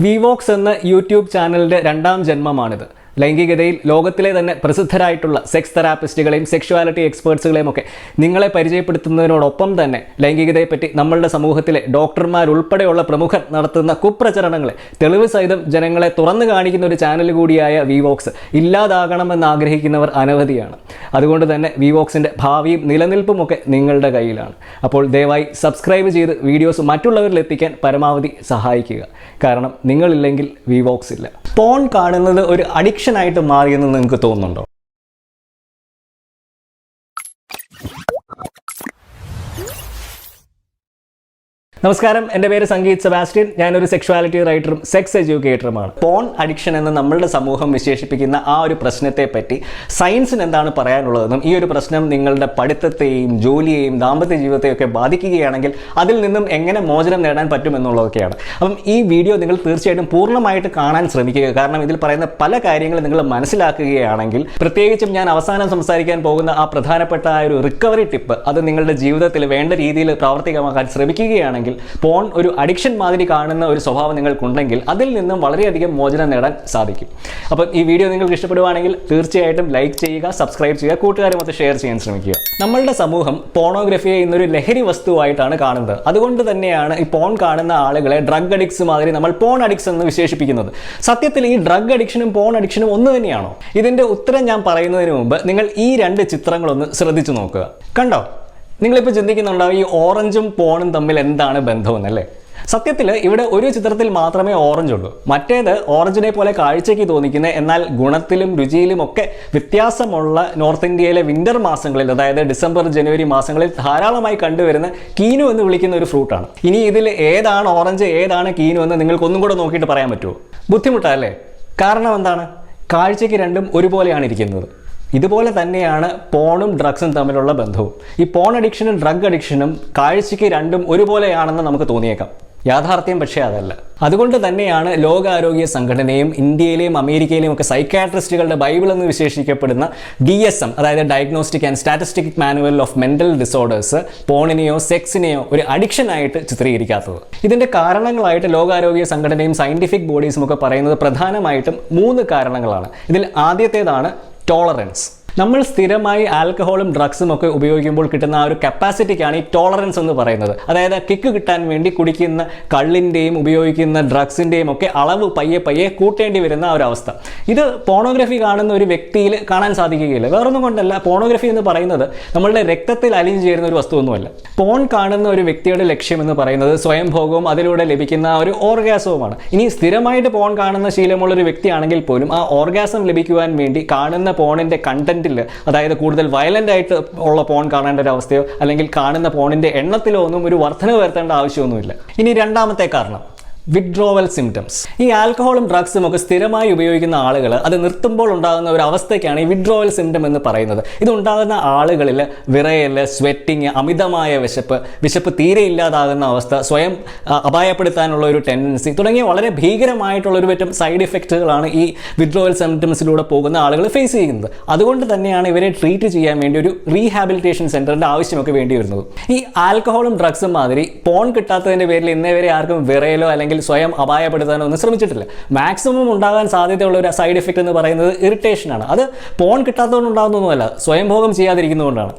വിവോക്സ് എന്ന യൂട്യൂബ് ചാനലിന്റെ രണ്ടാം ജന്മമാണിത്. ലൈംഗികതയിൽ ലോകത്തിലെ തന്നെ പ്രസിദ്ധരായിട്ടുള്ള സെക്സ് തെറാപ്പിസ്റ്റുകളെയും സെക്ഷുവാലിറ്റി എക്സ്പേർട്സുകളെയും ഒക്കെ നിങ്ങളെ പരിചയപ്പെടുത്തുന്നതിനോടൊപ്പം തന്നെ ലൈംഗികതയെപ്പറ്റി നമ്മളുടെ സമൂഹത്തിലെ ഡോക്ടർമാരുൾപ്പെടെയുള്ള പ്രമുഖർ നടത്തുന്ന കുപ്രചരണങ്ങളെ തെളിവ് സഹിതം ജനങ്ങളെ തുറന്നു കാണിക്കുന്ന ഒരു ചാനൽ കൂടിയായ വിവോക്സ് ഇല്ലാതാകണമെന്ന് ആഗ്രഹിക്കുന്നവർ അനവധിയാണ്. അതുകൊണ്ട് തന്നെ വിവോക്സിന്റെ ഭാവിയും നിലനിൽപ്പും ഒക്കെ നിങ്ങളുടെ കയ്യിലാണ്. അപ്പോൾ ദയവായി സബ്സ്ക്രൈബ് ചെയ്ത് വീഡിയോസ് മറ്റുള്ളവരിൽ എത്തിക്കാൻ പരമാവധി സഹായിക്കുക. കാരണം നിങ്ങളില്ലെങ്കിൽ വിവോക്സ് ഇല്ല. പോൺ കാണുന്നത് ഒരു അഡിക്ഷൻ ആയിട്ട് മാറിയെന്ന് നിങ്ങൾക്ക് തോന്നുന്നുണ്ടോ? നമസ്കാരം. എന്റെ പേര് സംഗീത് സെബാസ്റ്റ്യൻ. ഞാനൊരു സെക്ഷുവാലിറ്റി റൈറ്ററും സെക്സ് എഡ്യൂക്കേറ്ററുമാണ് പോൺ അഡിക്ഷൻ എന്ന് നമ്മളുടെ സമൂഹം വിശേഷിപ്പിക്കുന്ന ആ ഒരു പ്രശ്നത്തെ പറ്റി സയൻസിന് എന്താണ് പറയാനുള്ളതെന്നും ഈ ഒരു പ്രശ്നം നിങ്ങളുടെ പഠിത്തത്തെയും ജോലിയെയും ദാമ്പത്യ ജീവിതത്തെയും ഒക്കെ ബാധിക്കുകയാണെങ്കിൽ അതിൽ നിന്നും എങ്ങനെ മോചനം നേടാൻ പറ്റുമെന്നുള്ളതൊക്കെയാണ്. അപ്പം ഈ വീഡിയോ നിങ്ങൾ തീർച്ചയായിട്ടും പൂർണമായിട്ട് കാണാൻ ശ്രമിക്കുക. കാരണം ഇതിൽ പറയുന്ന പല കാര്യങ്ങളും നിങ്ങൾ മനസ്സിലാക്കുകയാണെങ്കിൽ പ്രത്യേകിച്ചും ഞാൻ അവസാനം സംസാരിക്കാൻ പോകുന്ന ആ പ്രധാനപ്പെട്ട ആ ഒരു റിക്കവറി ടിപ്പ് അത് നിങ്ങളുടെ ജീവിതത്തിൽ വേണ്ട രീതിയിൽ പ്രാവർത്തികമാക്കാൻ ശ്രമിക്കുകയാണെങ്കിൽ പോൺ ഒരു അഡിക്ഷൻ മാതിരി കാണുന്ന ഒരു സ്വഭാവം നിങ്ങൾക്കുണ്ടെങ്കിൽ അതിൽ നിന്നും വളരെയധികം മോചനം നേടാൻ സാധിക്കും. അപ്പം ഈ വീഡിയോ നിങ്ങൾക്ക് ഇഷ്ടപ്പെടുവാണെങ്കിൽ തീർച്ചയായിട്ടും ലൈക്ക് ചെയ്യുക സബ്സ്ക്രൈബ് ചെയ്യുക കൂട്ടുകാരുമൊത്ത് ഷെയർ ചെയ്യാൻ ശ്രമിക്കുക. നമ്മളുടെ സമൂഹം പോണോഗ്രഫിയെ ഇന്നൊരു ലഹരി വസ്തുവായിട്ടാണ് കാണുന്നത്. അതുകൊണ്ട് തന്നെയാണ് ഈ പോൺ കാണുന്ന ആളുകളെ ഡ്രഗ് അഡിക്സ് മാതിരി നമ്മൾ പോൺ അഡിക്സ് എന്ന് വിശേഷിപ്പിക്കുന്നത്. സത്യത്തിൽ ഈ ഡ്രഗ് അഡിക്ഷനും പോൺ അഡിക്ഷനും ഒന്ന് തന്നെയാണോ? ഇതിന്റെ ഉത്തരം ഞാൻ പറയുന്നതിന് മുമ്പ് നിങ്ങൾ ഈ രണ്ട് ചിത്രങ്ങളൊന്ന് ശ്രദ്ധിച്ചു നോക്കുക. കണ്ടോ? നിങ്ങളിപ്പോൾ ചിന്തിക്കുന്നുണ്ടാവും ഈ ഓറഞ്ചും പോണും തമ്മിൽ എന്താണ് ബന്ധമെന്നല്ലേ സത്യത്തിൽ ഇവിടെ ഒരു ചിത്രത്തിൽ മാത്രമേ ഓറഞ്ച് ഉള്ളൂ. മറ്റേത് ഓറഞ്ചിനെ പോലെ കാഴ്ചയ്ക്ക് തോന്നിക്കുന്ന എന്നാൽ ഗുണത്തിലും രുചിയിലും ഒക്കെ വ്യത്യാസമുള്ള നോർത്ത് ഇന്ത്യയിലെ വിന്റർ മാസങ്ങളിൽ അതായത് ഡിസംബർ ജനുവരി മാസങ്ങളിൽ ധാരാളമായി കണ്ടുവരുന്ന കീനു എന്ന് വിളിക്കുന്ന ഒരു ഫ്രൂട്ടാണ്. ഇനി ഇതിൽ ഏതാണ് ഓറഞ്ച് ഏതാണ് കീനു എന്ന് നിങ്ങൾക്ക് ഒന്നും കൂടെ നോക്കിയിട്ട് പറയാൻ പറ്റുമോ? ബുദ്ധിമുട്ടല്ലേ കാരണം എന്താണ്? കാഴ്ചയ്ക്ക് രണ്ടും ഒരുപോലെയാണ് ഇരിക്കുന്നത്. ഇതുപോലെ തന്നെയാണ് പോണും ഡ്രഗ്സും തമ്മിലുള്ള ബന്ധവും. ഈ പോൺ അഡിക്ഷനും ഡ്രഗ് അഡിക്ഷനും കാഴ്ചയ്ക്ക് രണ്ടും ഒരുപോലെയാണെന്ന് നമുക്ക് തോന്നിയേക്കാം. യാഥാർത്ഥ്യം പക്ഷേ അതല്ല. അതുകൊണ്ട് തന്നെയാണ് ലോകാരോഗ്യ സംഘടനയും ഇന്ത്യയിലെയും അമേരിക്കയിലെയും ഒക്കെ സൈക്കാട്രിസ്റ്റുകളുടെ ബൈബിൾ എന്ന് വിശേഷിക്കപ്പെടുന്ന ഡി എസ് എം അതായത് diagnostic and statistic manual of mental disorders പോണിനെയോ സെക്സിനെയോ ഒരു അഡിക്ഷനായിട്ട് ചിത്രീകരിക്കാത്തത്. ഇതിന്റെ കാരണങ്ങളായിട്ട് ലോകാരോഗ്യ സംഘടനയും സയന്റിഫിക് ബോഡീസും ഒക്കെ പറയുന്നത് പ്രധാനമായിട്ടും മൂന്ന് കാരണങ്ങളാണ്. ഇതിൽ ആദ്യത്തേതാണ് ടോളറൻസ് നമ്മൾ സ്ഥിരമായി ആൽക്കഹോളും ഡ്രഗ്സും ഒക്കെ ഉപയോഗിക്കുമ്പോൾ കിട്ടുന്ന ആ ഒരു കപ്പാസിറ്റിക്കാണ് ഈ ടോളറൻസ് എന്ന് പറയുന്നത്. അതായത് കിക്ക് കിട്ടാൻ വേണ്ടി കുടിക്കുന്ന കള്ളിന്റെയും ഉപയോഗിക്കുന്ന ഡ്രഗ്സിന്റെയും ഒക്കെ അളവ് പയ്യെ പയ്യെ കൂട്ടേണ്ടി വരുന്ന ഒരു അവസ്ഥ. ഇത് പോണോഗ്രഫി കാണുന്ന ഒരു വ്യക്തിയിൽ കാണാൻ സാധിക്കുകയില്ല. വേറൊന്നും കൊണ്ടല്ല പോണോഗ്രഫി എന്ന് പറയുന്നത് നമ്മളുടെ രക്തത്തിൽ അലിഞ്ഞു ചേരുന്ന ഒരു വസ്തുവൊന്നുമല്ല. പോൺ കാണുന്ന ഒരു വ്യക്തിയുടെ ലക്ഷ്യം എന്ന് പറയുന്നത് സ്വയം ഭോഗവും അതിലൂടെ ലഭിക്കുന്ന ഒരു ഓർഗാസവുമാണ് ഇനി സ്ഥിരമായിട്ട് പോൺ കാണുന്ന ശീലമുള്ള ഒരു വ്യക്തിയാണെങ്കിൽ പോലും ആ ഓർഗാസം ലഭിക്കുവാൻ വേണ്ടി കാണുന്ന പോണിന്റെ പോണിന്റെ കണ്ടന്റിൽ അതായത് കൂടുതൽ വയലന്റ് ആയിട്ട് ഉള്ള പോൺ കാണേണ്ട ഒരു അവസ്ഥയോ അല്ലെങ്കിൽ കാണുന്ന പോണിന്റെ എണ്ണത്തിലോ ഒന്നും ഒരു വർധന വരുത്തേണ്ട ആവശ്യമൊന്നുമില്ല. ഇനി രണ്ടാമത്തെ കാരണം. വിഡ്രോവൽ സിംറ്റംസ് ഈ ആൽക്കഹോളും ഡ്രഗ്സും ഒക്കെ സ്ഥിരമായി ഉപയോഗിക്കുന്ന ആളുകൾ അത് നിർത്തുമ്പോൾ ഉണ്ടാകുന്ന ഒരു അവസ്ഥയ്ക്കാണ് ഈ വിഡ്രോവൽ സിംറ്റം എന്ന് പറയുന്നത്. ഇതുണ്ടാകുന്ന ആളുകളിൽ വിറയൽ സ്വെറ്റിങ് അമിതമായ വിശപ്പ് വിശപ്പ് തീരെ ഇല്ലാതാകുന്ന അവസ്ഥ സ്വയം അപായപ്പെടുത്താനുള്ള ഒരു ടെൻഡൻസി തുടങ്ങിയ വളരെ ഭീകരമായിട്ടുള്ള ഒരു പറ്റം സൈഡ് ഇഫക്റ്റുകളാണ് ഈ വിഡ്രോവൽ സിംറ്റംസിലൂടെ പോകുന്ന ആളുകൾ ഫേസ് ചെയ്യുന്നത്. അതുകൊണ്ട് തന്നെയാണ് ഇവരെ ട്രീറ്റ് ചെയ്യാൻ വേണ്ടി ഒരു റീഹാബിലിറ്റേഷൻ സെന്ററിന്റെ ആവശ്യമൊക്കെ വേണ്ടി വരുന്നത്. ഈ ആൽക്കഹോളും ഡ്രഗ്സും മാതിരി പോൺ കിട്ടാത്തതിന്റെ പേരിൽ ഇന്നേ വരെ ആർക്കും വിറയലോ അല്ലെങ്കിൽ സ്വയം അപായപ്പെടുത്താനോ ഒന്നും ശ്രമിച്ചിട്ടില്ല. മാക്സിമം ഉണ്ടാകാൻ സാധ്യതയുള്ള ഒരു സൈഡ് എഫക്റ്റ് എന്ന് പറയുന്നത് ഇറിറ്റേഷനാണ് അത് പോൺ കിട്ടാത്തതുകൊണ്ട് ഉണ്ടാകുന്നൊന്നുമല്ല സ്വയംഭോഗം ചെയ്യാതിരിക്കുന്നതുകൊണ്ടാണ്.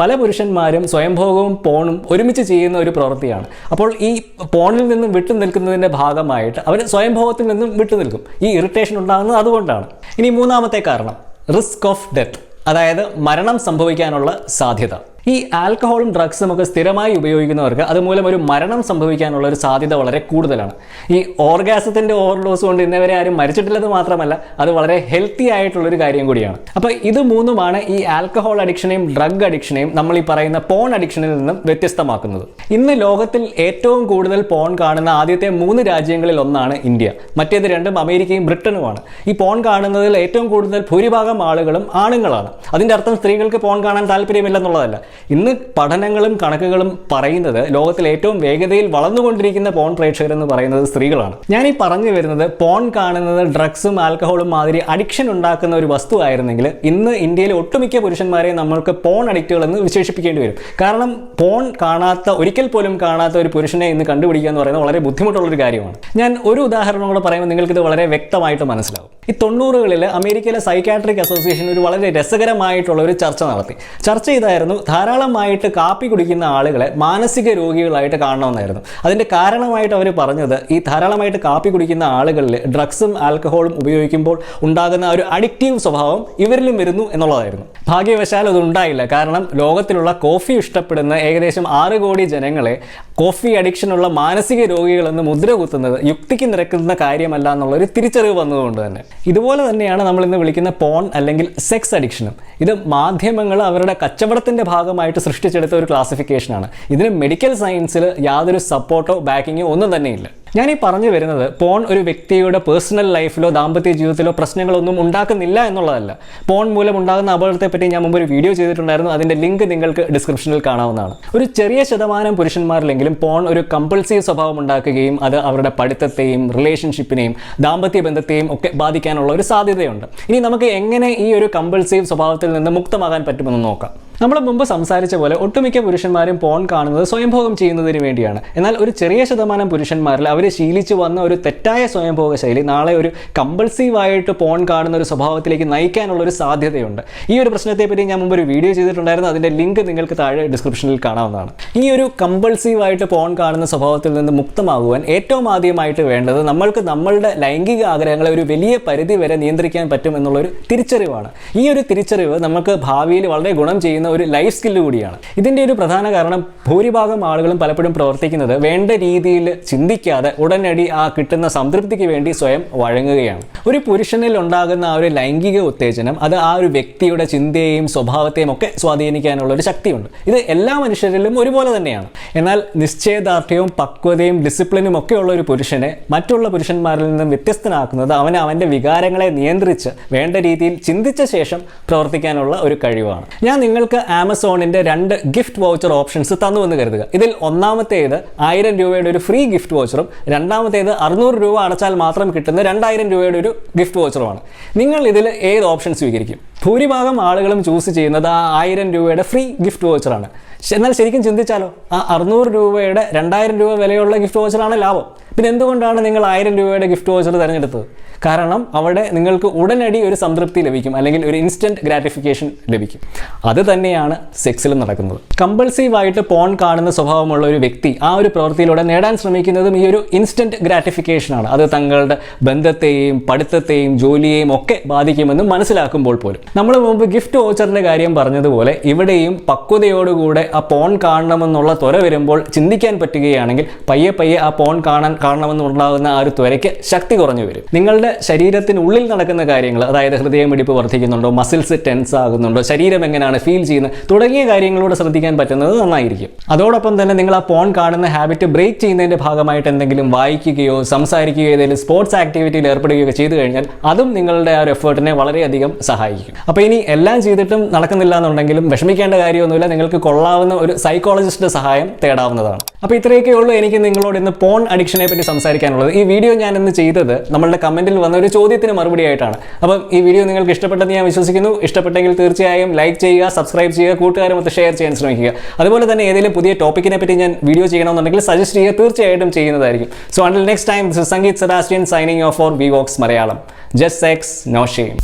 പല പുരുഷന്മാരും സ്വയംഭോഗവും പോണും ഒരുമിച്ച് ചെയ്യുന്ന ഒരു പ്രവൃത്തിയാണ്. അപ്പോൾ ഈ പോണിൽ നിന്നും വിട്ടു നിൽക്കുന്നതിന്റെ ഭാഗമായിട്ട് അവർ സ്വയംഭോഗത്തിൽ നിന്നും വിട്ടു നിൽക്കും. ഈ ഇറിറ്റേഷൻ ഉണ്ടാകുന്നത് അതുകൊണ്ടാണ്. ഇനി മൂന്നാമത്തെ കാരണം റിസ്ക് ഓഫ് ഡെത്ത് അതായത് മരണം സംഭവിക്കാനുള്ള സാധ്യത. ഈ ആൽക്കഹോളും ഡ്രഗ്സും ഒക്കെ സ്ഥിരമായി ഉപയോഗിക്കുന്നവർക്ക് അതുമൂലം ഒരു മരണം സംഭവിക്കാനുള്ള ഒരു സാധ്യത വളരെ കൂടുതലാണ്. ഈ ഓർഗാസത്തിന്റെ ഓവർഡോസ് കൊണ്ട് ഇന്നവരെ ആരും മരിച്ചിട്ടില്ലെന്ന് മാത്രമല്ല അത് വളരെ ഹെൽത്തി ആയിട്ടുള്ളൊരു കാര്യം കൂടിയാണ്. അപ്പോൾ ഇത് മൂന്നുമാണ് ഈ ആൽക്കഹോൾ അഡിക്ഷനെയും ഡ്രഗ് അഡിക്ഷനെയും നമ്മൾ ഈ പറയുന്ന പോൺ അഡിക്ഷനിൽ നിന്നും വ്യത്യസ്തമാക്കുന്നത്. ഇന്ന് ലോകത്തിൽ ഏറ്റവും കൂടുതൽ പോൺ കാണുന്ന ആദ്യത്തെ മൂന്ന് രാജ്യങ്ങളിൽ ഒന്നാണ് ഇന്ത്യ. മറ്റേത് രണ്ടും അമേരിക്കയും ബ്രിട്ടനുമാണ്. ഈ പോൺ കാണുന്നതിൽ ഏറ്റവും കൂടുതൽ ഭൂരിഭാഗം ആളുകളും ആണുങ്ങളാണ്. അതിന്റെ അർത്ഥം സ്ത്രീകൾക്ക് പോൺ കാണാൻ താല്പര്യമില്ലെന്നുള്ളതല്ല. ഇന്ന് പഠനങ്ങളും കണക്കുകളും പറയുന്നത് ലോകത്തിൽ ഏറ്റവും വേഗതയിൽ വളർന്നുകൊണ്ടിരിക്കുന്ന പോൺ പ്രേക്ഷകർ എന്ന് പറയുന്നത് സ്ത്രീകളാണ്. ഞാൻ ഈ പറഞ്ഞു വരുന്നത് പോൺ കാണുന്നത് ഡ്രഗ്സും ആൽക്കഹോളും മാതിരി അഡിക്ഷൻ ഉണ്ടാക്കുന്ന ഒരു വസ്തുവായിരുന്നെങ്കിൽ ഇന്ന് ഇന്ത്യയിലെ ഒട്ടുമിക്ക പുരുഷന്മാരെ നമ്മൾക്ക് പോൺ അഡിക്റ്റുകൾ എന്ന് വിശേഷിപ്പിക്കേണ്ടി വരും. കാരണം പോൺ കാണാത്ത ഒരിക്കൽ പോലും കാണാത്ത ഒരു പുരുഷനെ ഇന്ന് കണ്ടുപിടിക്കുക എന്ന് പറയുന്നത് വളരെ ബുദ്ധിമുട്ടുള്ള ഒരു കാര്യമാണ്. ഞാൻ ഒരു ഉദാഹരണം കൂടെ പറയുമ്പോൾ ഇത് വളരെ വ്യക്തമായിട്ട് മനസ്സിലാവും. ഈ തൊണ്ണൂറുകളിൽ അമേരിക്കയിലെ സൈക്കാട്രിക് അസോസിയേഷൻ ഒരു വളരെ രസകരമായിട്ടുള്ള ഒരു ചർച്ച നടത്തി. ചർച്ച ചെയ്തായിരുന്നു ധാരാളമായിട്ട് കാപ്പി കുടിക്കുന്ന ആളുകളെ മാനസിക രോഗികളായിട്ട് കാണണമെന്നായിരുന്നു. അതിന്റെ കാരണമായിട്ട് അവർ പറഞ്ഞത് ഈ ധാരാളമായിട്ട് കാപ്പി കുടിക്കുന്ന ആളുകളിൽ ഡ്രഗ്സും ആൽക്കഹോളും ഉപയോഗിക്കുമ്പോൾ ഉണ്ടാകുന്ന ഒരു അഡിക്റ്റീവ് സ്വഭാവം ഇവരിലും വരുന്നു എന്നുള്ളതായിരുന്നു. ഭാഗ്യവശാൽ അത് ഉണ്ടായില്ല. കാരണം ലോകത്തിലുള്ള കോഫി ഇഷ്ടപ്പെടുന്ന ഏകദേശം ആറ് കോടി ജനങ്ങളെ കോഫി അഡിക്ഷനുള്ള മാനസിക രോഗികളെന്ന് മുദ്ര കുത്തുന്നത് യുക്തിക്ക് നിരക്കുന്ന കാര്യമല്ല എന്നുള്ള ഒരു തിരിച്ചറിവ് വന്നതുകൊണ്ട് തന്നെ. ഇതുപോലെ തന്നെയാണ് നമ്മൾ ഇന്ന് വിളിക്കുന്ന പോൺ അല്ലെങ്കിൽ സെക്സ് അഡിക്ഷനും. ഇത് മാധ്യമങ്ങൾ അവരുടെ കച്ചവടത്തിന്റെ ഭാഗമായിട്ട് സൃഷ്ടിച്ചെടുത്ത ഒരു ക്ലാസിഫിക്കേഷനാണ്. ഇതിന് മെഡിക്കൽ സയൻസിൽ യാതൊരു സപ്പോർട്ടോ ബാക്കിങ്ങോ ഒന്നും തന്നെയില്ല. ഞാൻ ഈ പറഞ്ഞു വരുന്നത് പോൺ ഒരു വ്യക്തിയുടെ പേഴ്സണൽ ലൈഫിലോ ദാമ്പത്യ ജീവിതത്തിലോ പ്രശ്നങ്ങളൊന്നും ഉണ്ടാക്കുന്നില്ല എന്നുള്ളതല്ല. പോൺ മൂലം ഉണ്ടാകുന്ന അപകടത്തെപ്പറ്റി ഞാൻ മുമ്പ് ഒരു വീഡിയോ ചെയ്തിട്ടുണ്ടായിരുന്നു. അതിന്റെ ലിങ്ക് നിങ്ങൾക്ക് ഡിസ്ക്രിപ്ഷനിൽ കാണാവുന്നതാണ്. ഒരു ചെറിയ ശതമാനം പുരുഷന്മാരിലെങ്കിലും പോൺ ഒരു കമ്പൾസീവ് സ്വഭാവം ഉണ്ടാക്കുകയും അത് അവരുടെ പഠിത്തത്തെയും റിലേഷൻഷിപ്പിനെയും ദാമ്പത്യ ബന്ധത്തെയും ഒക്കെ ബാധിക്കാനുള്ള ഒരു സാധ്യതയുണ്ട്. ഇനി നമുക്ക് എങ്ങനെ ഈ ഒരു കമ്പൾസീവ് സ്വഭാവത്തിൽ നിന്ന് മുക്തമാകാൻ പറ്റുമെന്ന് നോക്കാം. നമ്മൾ മുമ്പ് സംസാരിച്ച പോലെ ഒട്ടുമിക്ക പുരുഷന്മാരും പോൺ കാണുന്നത് സ്വയംഭോഗം ചെയ്യുന്നതിന് വേണ്ടിയാണ്. എന്നാൽ ഒരു ചെറിയ ശതമാനം പുരുഷന്മാരിൽ അവർ ശീലിച്ചു വന്ന ഒരു തെറ്റായ സ്വയംഭോഗ ശൈലി നാളെ ഒരു കമ്പൾസീവായിട്ട് പോൺ കാണുന്ന ഒരു സ്വഭാവത്തിലേക്ക് നയിക്കാനുള്ള ഒരു സാധ്യതയുണ്ട്. ഈ ഒരു പ്രശ്നത്തെപ്പറ്റി ഞാൻ മുമ്പ് ഒരു വീഡിയോ ചെയ്തിട്ടുണ്ടായിരുന്നു. അതിന്റെ ലിങ്ക് നിങ്ങൾക്ക് താഴെ ഡിസ്ക്രിപ്ഷനിൽ കാണാവുന്നതാണ്. ഈ ഒരു കമ്പൾസീവായിട്ട് പോൺ കാണുന്ന സ്വഭാവത്തിൽ നിന്ന് മുക്തമാകുവാൻ ഏറ്റവും ആദ്യമായിട്ട് വേണ്ടത് നമ്മൾക്ക് നമ്മളുടെ ലൈംഗിക ആഗ്രഹങ്ങളെ ഒരു വലിയ പരിധി വരെ നിയന്ത്രിക്കാൻ പറ്റും എന്നുള്ളൊരു തിരിച്ചറിവാണ്. ഈ ഒരു തിരിച്ചറിവ് നമുക്ക് ഭാവിയിൽ വളരെ ഗുണം ചെയ്യുന്ന ഒരു ലൈഫ് സ്കില്ല് കൂടിയാണ്. ഇതിന്റെ ഒരു പ്രധാന കാരണം ഭൂരിഭാഗം ആളുകളും പലപ്പോഴും പ്രവർത്തിക്കുന്നത് വേണ്ട രീതിയിൽ ചിന്തിക്കാതെ ഉടനടി ആ കിട്ടുന്ന സംതൃപ്തിക്ക് വേണ്ടി സ്വയം വഴങ്ങുകയാണ്. ഒരു പുരുഷനിൽ ഉണ്ടാകുന്ന ആ ഒരു ലൈംഗിക ഉത്തേജനം അത് ആ ഒരു വ്യക്തിയുടെ ചിന്തയെയും സ്വഭാവത്തെയും ഒക്കെ സ്വാധീനിക്കാനുള്ള ഒരു ശക്തിയുണ്ട്. ഇത് എല്ലാ മനുഷ്യരിലും ഒരുപോലെ തന്നെയാണ്. എന്നാൽ നിശ്ചയദാർഢ്യവും പക്വതയും ഡിസിപ്ലിനും ഒക്കെ ഉള്ള ഒരു പുരുഷനെ മറ്റുള്ള പുരുഷന്മാരിൽ നിന്നും വ്യത്യസ്തനാക്കുന്നത് അവൻ അവന്റെ വികാരങ്ങളെ നിയന്ത്രിച്ച് വേണ്ട രീതിയിൽ ചിന്തിച്ച ശേഷം പ്രവർത്തിക്കാനുള്ള ഒരു കഴിവാണ്. ഞാൻ നിങ്ങൾക്ക് ആമസോണിന്റെ രണ്ട് ഗിഫ്റ്റ് വൗച്ചർ ഓപ്ഷൻസ് തന്നു എന്ന് കരുതുക. ഇതിൽ ഒന്നാമത്തേത് ആയിരം രൂപയുടെ ഒരു ഫ്രീ ഗിഫ്റ്റ് വൗച്ചറും രണ്ടാമത്തേത് അറുന്നൂറ് രൂപ അടച്ചാൽ മാത്രം കിട്ടുന്ന രണ്ടായിരം രൂപയുടെ ഒരു ഗിഫ്റ്റ് വോച്ചറുമാണ് നിങ്ങൾ ഇതിൽ ഏത് ഓപ്ഷൻ സ്വീകരിക്കും? ഭൂരിഭാഗം ആളുകളും ചൂസ് ചെയ്യുന്നത് ആ ആയിരം രൂപയുടെ ഫ്രീ ഗിഫ്റ്റ് വൗച്ചറാണ് എന്നാൽ ശരിക്കും ചിന്തിച്ചാലോ? ആ അറുന്നൂറ് രൂപയുടെ രണ്ടായിരം രൂപ വിലയുള്ള ഗിഫ്റ്റ് വൗച്ചറാണ് ലാഭം. പിന്നെ എന്തുകൊണ്ടാണ് നിങ്ങൾ ആയിരം രൂപയുടെ ഗിഫ്റ്റ് വൗച്ചർ തിരഞ്ഞെടുത്തത്? കാരണം അവിടെ നിങ്ങൾക്ക് ഉടനടി ഒരു സംതൃപ്തി ലഭിക്കും അല്ലെങ്കിൽ ഒരു ഇൻസ്റ്റന്റ് ഗ്രാറ്റിഫിക്കേഷൻ ലഭിക്കും. അത് തന്നെയാണ് സെക്സിലും നടക്കുന്നത്. കമ്പൾസീവ് ആയിട്ട് പോൺ കാണുന്ന സ്വഭാവമുള്ള ഒരു വ്യക്തി ആ ഒരു പ്രവൃത്തിയിലൂടെ നേടാൻ ശ്രമിക്കുന്നതും ഈ ഒരു ഇൻസ്റ്റന്റ് ഗ്രാറ്റിഫിക്കേഷനാണ് അത് തങ്ങളുടെ ബന്ധത്തെയും പഠിത്തത്തെയും ജോലിയെയും ഒക്കെ ബാധിക്കുമെന്ന് മനസ്സിലാക്കുമ്പോൾ പോലും. നമ്മൾ മുമ്പ് ഗിഫ്റ്റ് വോച്ചറിന്റെ കാര്യം പറഞ്ഞതുപോലെ ഇവിടെയും പക്വതയോടുകൂടെ ആ പോൺ കാണണമെന്നുള്ള ത്വര വരുമ്പോൾ ചിന്തിക്കാൻ പറ്റുകയാണെങ്കിൽ പയ്യെ പയ്യെ ആ പോൺ കാണാൻ കാണണമെന്നുണ്ടാകുന്ന ആ ഒരു ത്വരയ്ക്ക് ശക്തി കുറഞ്ഞു വരും. നിങ്ങളുടെ ശരീരത്തിനുള്ളിൽ നടക്കുന്ന കാര്യങ്ങൾ അതായത് ഹൃദയമിടിപ്പ് വർദ്ധിക്കുന്നുണ്ടോ മസിൽസ് ടെൻസ് ആകുന്നുണ്ടോ ശരീരം എങ്ങനെയാണ് ഫീൽ ചെയ്യുന്നത് തുടങ്ങിയ കാര്യങ്ങളോട് ശ്രദ്ധിക്കാൻ പറ്റുന്നത് നന്നായിരിക്കും. അതോടൊപ്പം തന്നെ നിങ്ങൾ ആ പോൺ കാണുന്ന ഹാബിറ്റ് ബ്രേക്ക് ചെയ്യുന്നതിന്റെ ഭാഗമായിട്ട് എന്തെങ്കിലും വായിക്കുകയോ സംസാരിക്കുകയോ ഏതെങ്കിലും സ്പോർട്സ് ആക്ടിവിറ്റിയിൽ ഏർപ്പെടുകയോ ചെയ്തു കഴിഞ്ഞാൽ അതും നിങ്ങളുടെ ആ ഒരു എഫേർട്ടിനെ വളരെയധികം സഹായിക്കും. അപ്പോൾ ഇനി എല്ലാം ചെയ്തിട്ടും നടക്കുന്നില്ല എന്നുണ്ടെങ്കിലും വിഷമിക്കേണ്ട കാര്യമൊന്നുമില്ല. നിങ്ങൾക്ക് കൊള്ളാവുന്ന ഒരു സൈക്കോളജിസ്റ്റിന്റെ സഹായം തേടാവുന്നതാണ്. അപ്പോൾ ഇത്രയൊക്കെ ഉള്ളൂ എനിക്ക് നിങ്ങളോട് ഇന്ന് പോൺ അഡിക്ഷനെ പറ്റി സംസാരിക്കാനുള്ളത്. ഈ വീഡിയോ ഞാൻ ഇന്ന് ചെയ്തത് നമ്മളുടെ കമന്റിൽ വന്ന ഒരു ചോദ്യത്തിന് മറുപടി ആയിട്ടാണ്. അപ്പം ഈ വീഡിയോ നിങ്ങൾക്ക് ഇഷ്ടപ്പെട്ടെന്ന് ഞാൻ വിശ്വസിക്കുന്നു. ഇഷ്ടപ്പെട്ടെങ്കിൽ തീർച്ചയായും ലൈക്ക് ചെയ്യുക സബ്സ്ക്രൈബ് ചെയ്യുക കൂട്ടുകാരുമൊത്ത് ഷെയർ ചെയ്യാൻ ശ്രമിക്കുക. അതുപോലെ തന്നെ ഏതെങ്കിലും പുതിയ ടോപ്പിക്കിനെ പറ്റി ഞാൻ വീഡിയോ ചെയ്യണമെന്നുണ്ടെങ്കിൽ സജസ്റ്റ് ചെയ്യുക തീർച്ചയായിട്ടും ചെയ്യുന്നതായിരിക്കും. So until next time Sangeeth Sebastian signing off for We Vox Malayalam just sex no shame